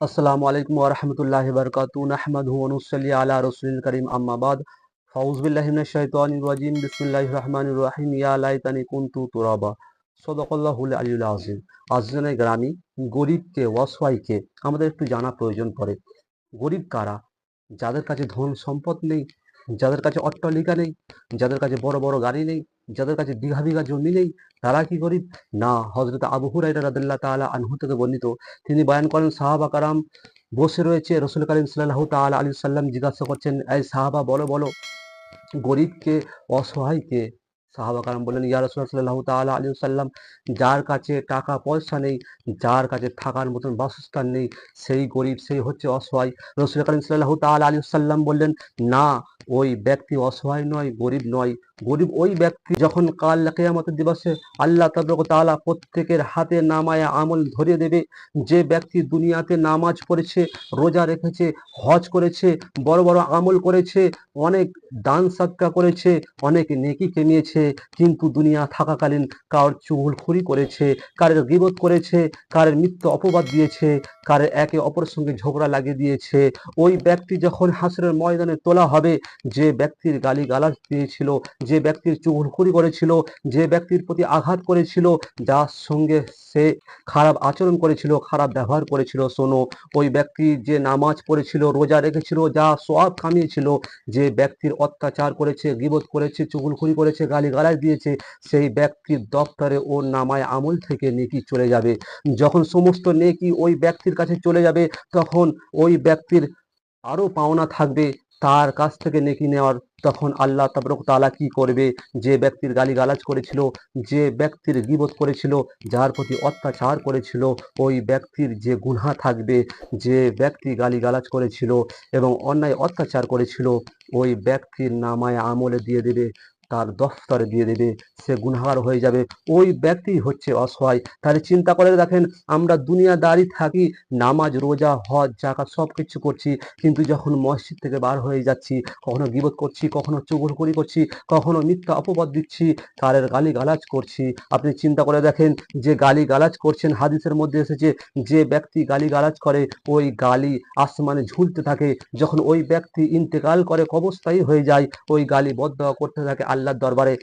আসসালামু আলাইকুম ওয়া রাহমাতুল্লাহি ওয়া বারাকাতুহু। নাহমাদুহু ওয়া নুসাল্লি আলা রাসূলিল কারীম, আম্মা বাদ। ফাউযু বিল্লাহি মিনাশ শাইতানির রাজীম। বিসমিল্লাহির রহমানির রহিম। ইয়া লাইতানি কুনতু তুরাবা। সাদাকাল্লাহুল আলিয়্যুল আযীম। আজজানে গ্রামী গরিবকে অসহায়কে আমাদের একটু জানা প্রয়োজন পড়ে। গরিব কারা? যাদের কাছে ধন সম্পদ নেই, যাদের কাছে অট্টালিকা নেই, যাদের কাছে বড় বড় গাড়ি নেই যাদের কাছে বিঘা বিঘা জমি নেই, তারা কি গরিব? না। হজরত আবু হুরাইরা রাদাল্লাহ তাআলা আনহু থেকে বর্ণিত। তিনি বয়ান করেন, সাহাবা কারাম বসে রয়েছে। রসুল করিম সাল্লাহ তাল আলী সাল্লাম জিজ্ঞাসা করছেন, এই সাহাবা, বলো বলো, গরিবকে, অসহায়কে সাহাবা কারাম বললেন, ইয়া রসুল সাল্লাহ তাল আলী সাল্লাম যার কাছে টাকা পয়সা নেই, যার কাছে থাকার মতন বাসস্থান নেই, সেই গরিব, সেই হচ্ছে অসহায়। রসুল করিম সাল্লাহ তাল আলী সাল্লাম বললেন, না, ওই ব্যক্তি অসহায় নয়, গরিব নয়। গরিব ওই ব্যক্তি যখন কাল কেয়ামতের দিবসে আল্লাহ তাবরক তাআলা প্রত্যেকের হাতে নামায় আমল ধরে দেবে, যে ব্যক্তি দুনিয়াতে নামাজ পড়েছে, রোজা রেখেছে, হজ করেছে, বড় বড় আমল করেছে, অনেক দান সাদকা করেছে, অনেক নেকি কেমিয়েছে কিন্তু দুনিয়া থাকাকালীন কার চুগলখুরি করেছে, কারের গিবত করেছে, কারের মিথ্য অপবাদ দিয়েছে কারের একে অপরের সঙ্গে ঝগড়া লাগিয়ে দিয়েছে। ওই ব্যক্তি যখন হাসরের ময়দানে তোলা হবে, যে ব্যক্তির গালি গালাজ দিয়েছিল, যে ব্যক্তির চুগলখুরি করেছিল, যে ব্যক্তির প্রতি আঘাত করেছিল, যার সঙ্গে সে খারাপ আচরণ করেছিল, খারাপ ব্যবহার করেছিল, শোনো, ওই ব্যক্তি যে নামাজ পড়েছিল, রোজা রেখেছিল, যা সোয়াব কামিয়েছিল, যে ব্যক্তির অত্যাচার করেছে, গিবত করেছে চুগলখুরি করেছে, গালি গালাজ দিয়েছে, সেই ব্যক্তির দপ্তরে ওর নামায় আমল থেকে নেকি চলে যাবে। যখন সমস্ত নেকি ওই ব্যক্তির কাছে চলে যাবে, তখন ওই ব্যক্তির আরও পাওনা থাকবে। তার কাছ থেকে নেকি নেওয়ার, তখন আল্লাহ তাবরক তাআলা কি করবে? যে ব্যক্তির গালি গালাজ করেছিল, যে ব্যক্তির গিবত করেছিল, যার প্রতি অত্যাচার করেছিল, ওই ব্যক্তির যে গুনহা থাকবে, যে ব্যক্তি গালি গালাজ করেছিল এবং অন্যায় অত্যাচার করেছিল, ওই ব্যক্তির নামায় আমলে দিয়ে দেবে। তার দফতরে দিয়ে দেবে, সে গুনহার হয়ে যাবে। ওই ব্যক্তি হচ্ছে অসহায়। তাহলে চিন্তা করে দেখেন, আমরা দুনিয়াদারি থাকি, নামাজ, রোজা, হজ জাকাত সব কিছু করছি, কিন্তু যখন মসজিদ থেকে বার হয়ে যাচ্ছি, কখনো গিবত করছি, কখনো চুগলখড়ি করছি, কখনো মিথ্যা অপবাদ দিচ্ছি কারের গালি গালাজ করছি। আপনি চিন্তা করে দেখেন, যে গালি গালাজ করছেন, হাদিসের মধ্যে এসেছে, যে ব্যক্তি গালি গালাজ করে, ওই গালি আসমানে ঝুলতে থাকে। যখন ওই ব্যক্তি ইন্তেকাল করে কবস্থায়ী হয়ে যায়, ওই গালি বদ্ধ করতে থাকে আল্লাহর দরবারে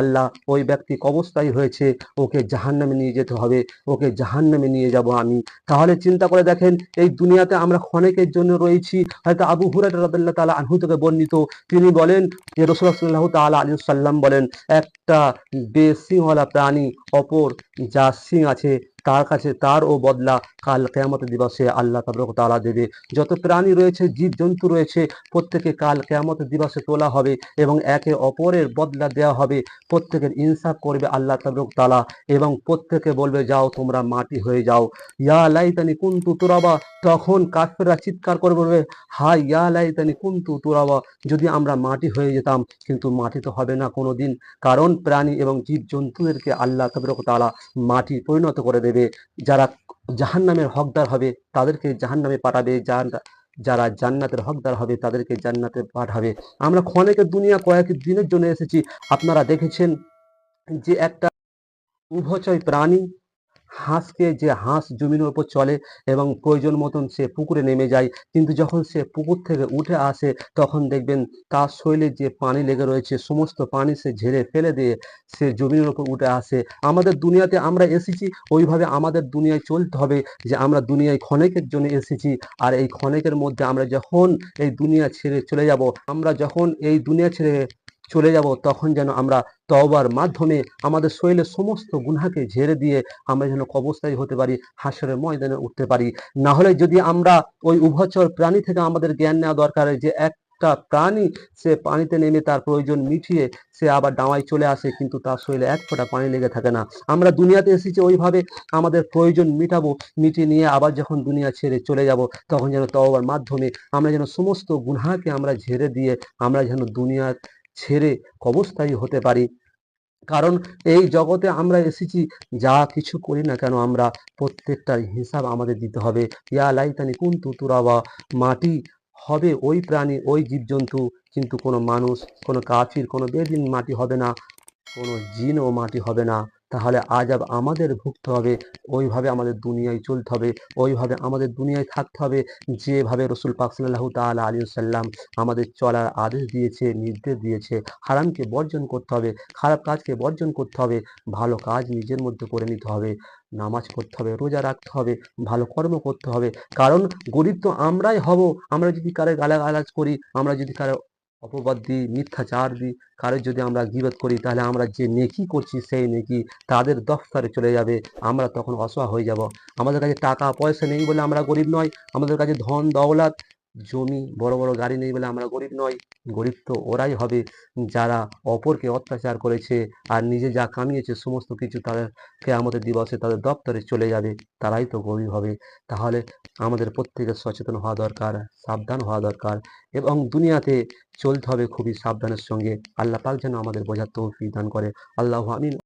আল্লাহ ওই ব্যক্তি কবস্থায়ী হয়েছে, ওকে জাহান্নামে নিয়ে যেতে হবে, ওকে জাহান্নামে নিয়ে যাব আমি। তাহলে চিন্তা করে দেখেন, এই দুনিয়াতে আমরা ক্ষণেকের জন্য রয়েছি। হয়তো আবু হুরাট রাদিয়াল্লাহু তাআলা আনহু থেকে বর্ণিত। তিনি বলেন যে সাল্লাল্লাহু তাআলা আলাইহি সাল্লাম বলেন, একটা বেসিংওয়ালা প্রাণী অপর যা সিং আছে তার কাছে তার ও বদলা কাল কেয়ামতের দিবসে আল্লাহ তাবরক তালা দেবে। যত প্রাণী রয়েছে জীব জন্তু রয়েছে, প্রত্যেকে কাল কেয়ামতের দিবসে তোলা হবে এবং একে অপরের বদলা দেওয়া হবে। প্রত্যেকের ইনসাফ করবে আল্লাহ তাবরক তালা এবং প্রত্যেকে বলবে, যাও, তোমরা মাটি হয়ে যাও। ইয়া লাইতানি কুনতু তুরাবা, তখন কাফেররা চিৎকার করে বলবে হাই ইয়া লাইতানি কুনতু তুরাবা, যদি আমরা মাটি হয়ে যেতাম, কিন্তু মাটি তো হবে না কোনোদিন। কারণ প্রাণী এবং জীব জন্তুদেরকে আল্লাহ তাবরক তালা মাটি পরিণত করে দেবে। যারা জাহান্নামের হকদার হবে, তাদেরকে জাহান্নামে পাঠাবে, যারা যারা জান্নাতের হকদার হবে, তাদেরকে জান্নাতে পাঠাবে। আমরা অনেকে দুনিয়া কয়েক দিনের জন্য এসেছি। আপনারা দেখেছেন যে একটা উভচয় প্রাণী হাঁসকে যে হাঁস জমিনের উপর চলে এবং প্রয়োজন মতন সে পুকুরে নেমে যায়, কিন্তু যখন সে পুকুর থেকে উঠে আসে, তখন দেখবেন তার শরীরে যে পানি লেগে রয়েছে, সমস্ত পানি সে ঝেড়ে ফেলে দিয়ে সে জমিনের উপর উঠে আসে। আমাদের দুনিয়াতে আমরা এসেছি, ওইভাবে আমাদের দুনিয়ায় চলতে হবে যে আমরা দুনিয়ায় ক্ষণেকের জন্য এসেছি, আর এই ক্ষণেকের মধ্যে আমরা যখন এই দুনিয়া ছেড়ে চলে যাব, আমরা যখন এই দুনিয়া ছেড়ে চলে যাব, তখন যেন আমরা তওবার মাধ্যমে আমাদের শরীরের সমস্ত গুনাকে ঝেড়ে দিয়ে আমরা যেন কবস্থায় হতে পারি, হাসরের ময়দানে উঠতে পারি। না হলে যদি আমরা ওই উভচর প্রাণী থেকে আমাদের জ্ঞান নেওয়া দরকার, যে একটা প্রাণী সে পানিতে নেমে তার প্রয়োজন মিটিয়ে সে আবার ডাঙায় চলে আসে, কিন্তু তার শরীরে এক ফোঁটা পানি লেগে থাকে না। আমরা দুনিয়াতে এসেছি ওইভাবে আমাদের প্রয়োজন মিটাবো, মিটিয়ে নিয়ে আবার যখন দুনিয়া ছেড়ে চলে যাব, তখন যেন তওবার মাধ্যমে আমরা যেন সমস্ত গুনহাকে আমরা ঝেড়ে দিয়ে আমরা যেন দুনিয়ার ছেড়ে কবস্থায়ী হতে পারি। কারণ এই জগতে আমরা এসেছি, যা কিছু করি না কেন আমরা প্রত্যেকটার হিসাব আমাদের দিতে হবে। ইয়া লাইতানি তুতুরা বা মাটি হবে ওই প্রাণী, ওই জীবজন্তু, কিন্তু কোনো মানুষ, কোনো কাফির, কোনো বেদিন মাটি হবে না, কোনো জিনও মাটি হবে না। তাহলে আজাব আমাদের ভুগতে হবে, ওইভাবে আমাদের দুনিয়ায় চলতে হবে, ওইভাবে আমাদের দুনিয়ায় থাকতে হবে, যেভাবে রসুল পাক সাল্লাহু তাআলা আলী সাল্লাম আমাদের চলার আদেশ দিয়েছে, নির্দেশ দিয়েছে, হারামকে বর্জন করতে হবে, খারাপ কাজকে বর্জন করতে হবে, ভালো কাজ নিজের মধ্যে করে নিতে হবে, নামাজ পড়তে হবে, রোজা রাখতে হবে, ভালো কর্ম করতে হবে, কারণ গরিব তো আমরাই হব, আমরা যদি কারও গালাগালাজ করি, আমরা যদি কারও অপবাদ দিই, মিথ্যাচার দিই, কারোর যদি আমরা গিবত করি, তাহলে আমরা যে নেকি করছি, সেই নেকি তাদের দফতরে চলে যাবে, আমরা তখন অসহায় হয়ে যাব। আমাদের কাছে টাকা পয়সা নেই বলে আমরা গরিব নয়, আমাদের কাছে ধন দৌলত জমি বড় বড় গাড়ি নেই বলে আমরা গরিব নয় গরিব তো ওরাই হবে যারা অপরকে অত্যাচার করেছে আর নিজে যা কামিয়েছে সমস্ত কিছু তাদেরকে আমাদের দিবসে তাদের দপ্তরে চলে যাবে, তারাই তো গরিব হবে। তাহলে আমাদের প্রত্যেকের সচেতন হওয়া দরকার, সাবধান হওয়া দরকার এবং দুনিয়াতে চলতে হবে খুবই সাবধানের সঙ্গে। আল্লাহ পাক যেন আমাদের বোঝার তৌফিক দান করে। আল্লাহ আমিন।